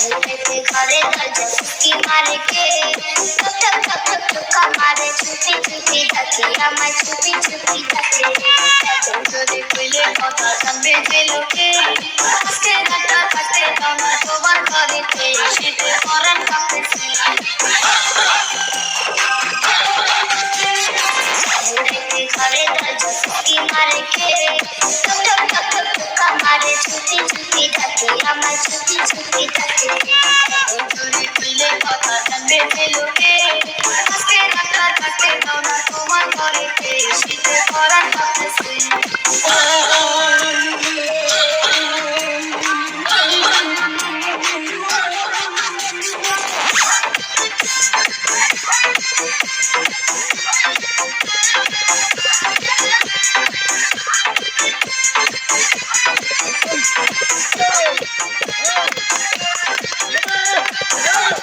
मेरे घरे गजब की मार के थप थप थप ठुका मारे छुपी छुपी धकिया मैं छुपी छुपी धके चोरे कोले पता संबे जेलो के उसके नटा कटे दोनों सोवन करे थे शीते फ़ौरन कपड़े से मेरे घरे गजब की मार के আমার ছুটি ছুটি থাকে আমার ছুটি ছুটি থাকে তুমি তুলে কথা জানবে যে লোকে আজকে রাতটা কাটে দাও না তোমার ঘরে শীতে করার কথা Thank you. Yeah.